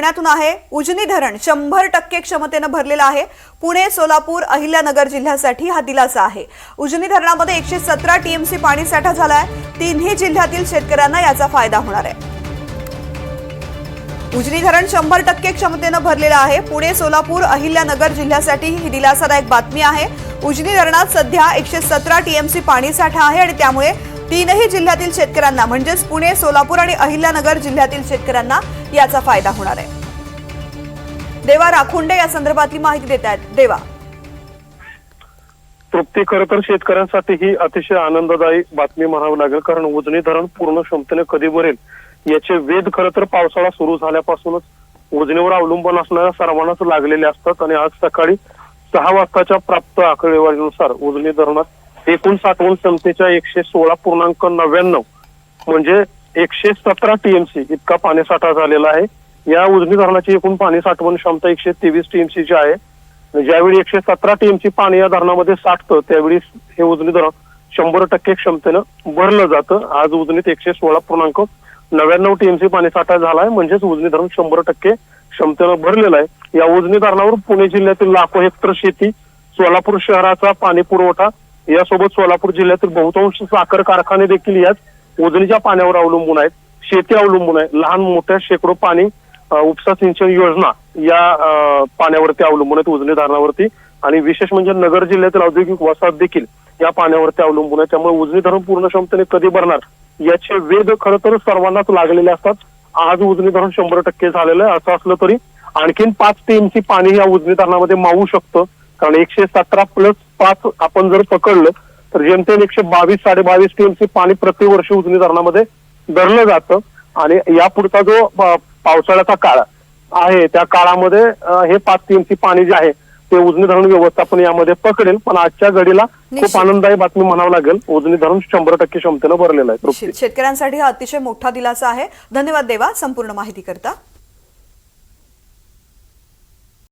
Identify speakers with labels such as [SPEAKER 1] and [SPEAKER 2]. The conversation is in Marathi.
[SPEAKER 1] पुण्यातून आहे. उजनी धरण शंभर टक्के क्षमतेनं भरलेलं आहे. पुणे सोलापूर अहिल्यानगर जिल्ह्यासाठी हा दिलासा आहे. उजनी धरणामध्ये एकशे सतरा टीएमसी पाणी साठा झालाय. तिन्ही जिल्ह्यातील शेतकऱ्यांना याचा फायदा होणार आहे. उजनी धरण शंभर टक्के क्षमतेनं भरलेलं आहे. पुणे सोलापूर अहिल्यानगर जिल्ह्यासाठी ही दिलासादायक बातमी आहे. उजनी धरणात सध्या एकशे सतरा टीएमसी पाणी साठा आहे आणि त्यामुळे तीनही जिल्ह्यातील शेतकऱ्यांना म्हणजेच पुणे सोलापूर आणि अहिल्यानगर जिल्ह्यातील शेतकऱ्यांना याचा फायदा होणार आहे. देवा राखुंडे या संदर्भातली माहिती देत आहेत. देवा.
[SPEAKER 2] तृप्ती खरं तर शेतकऱ्यांसाठी ही अतिशय आनंददायी बातमी म्हणावी लागेल कारण उजनी धरण पूर्ण क्षमतेने कधी भरेल याचे वेध खरं तर पावसाळा सुरू झाल्यापासूनच. उजनीवर अवलंबून असणाऱ्या सर्वांनाच लागलेले असतात आणि आज सकाळी सहा वाजताच्या प्राप्त आकडेवारीनुसार उजनी धरणात एकूण साठवण क्षमतेच्या एकशे सोळा पूर्णांक नव्याण्णव म्हणजे एकशे सतरा टीएमसी इतका पाणीसाठा झालेला आहे. या उजनी धरणाची एकूण पाणी साठवण क्षमता एकशे तेवीस टीएमसीची आहे. ज्यावेळी एकशे सतरा टीएमसी पाणी या धरणामध्ये साठतं त्यावेळी हे उजनी धरण शंभर टक्के क्षमतेनं भरलं जातं. आज उजनीत एकशे सोळा पूर्णांक नव्याण्णव टीएमसी पाणी साठा झाला आहे म्हणजेच उजनी धरण शंभर टक्के क्षमतेनं भरलेलं आहे. या उजनी धरणावर पुणे जिल्ह्यातील लाखो हेक्टर शेती सोलापूर शहराचा पाणी पुरवठा यासोबत सोलापूर जिल्ह्यातील बहुतांश साखर कारखाने देखील यात उजनीच्या पाण्यावर अवलंबून आहेत. शेती अवलंबून आहे. लहान मोठ्या शेकडो पाणी उपसा सिंचन योजना या पाण्यावरती अवलंबून आहेत उजनी धरणावरती. आणि विशेष म्हणजे नगर जिल्ह्यातील औद्योगिक वसाहत देखील या पाण्यावरती अवलंबून आहे त्यामुळे उजनी धरण पूर्ण क्षमतेने कधी भरणार याचे वेध खरं तर सर्वांनाच लागलेले असतात. आज उजनी धरण शंभर टक्के झालेलं आहे. असं असलं तरी आणखीन पाच टीएमसी पाणी या उजनी धरणामध्ये मावू शकतं. कारण एकशे सतरा प्लस पाच आपण जर पकडलं तर जेमतेम एकशे बावीस साडे बावीस टीएमसी पाणी प्रतिवर्षी उजनी धरणामध्ये धरलं जातं. आणि यापुढचा जो पावसाळ्याचा काळ आहे त्या काळामध्ये हे पाच टीएमसी पाणी जे आहे ते उजनी धरण व्यवस्थापन यामध्ये पकडेल. पण आजच्या घडीला. खूप आनंददायी बातमी म्हणावं लागेल. उजनी धरण शंभर टक्के क्षमतेनं भरलेलं आहे.
[SPEAKER 1] शेतकऱ्यांसाठी हा अतिशय मोठा दिलासा आहे. धन्यवाद देवा संपूर्ण माहिती करता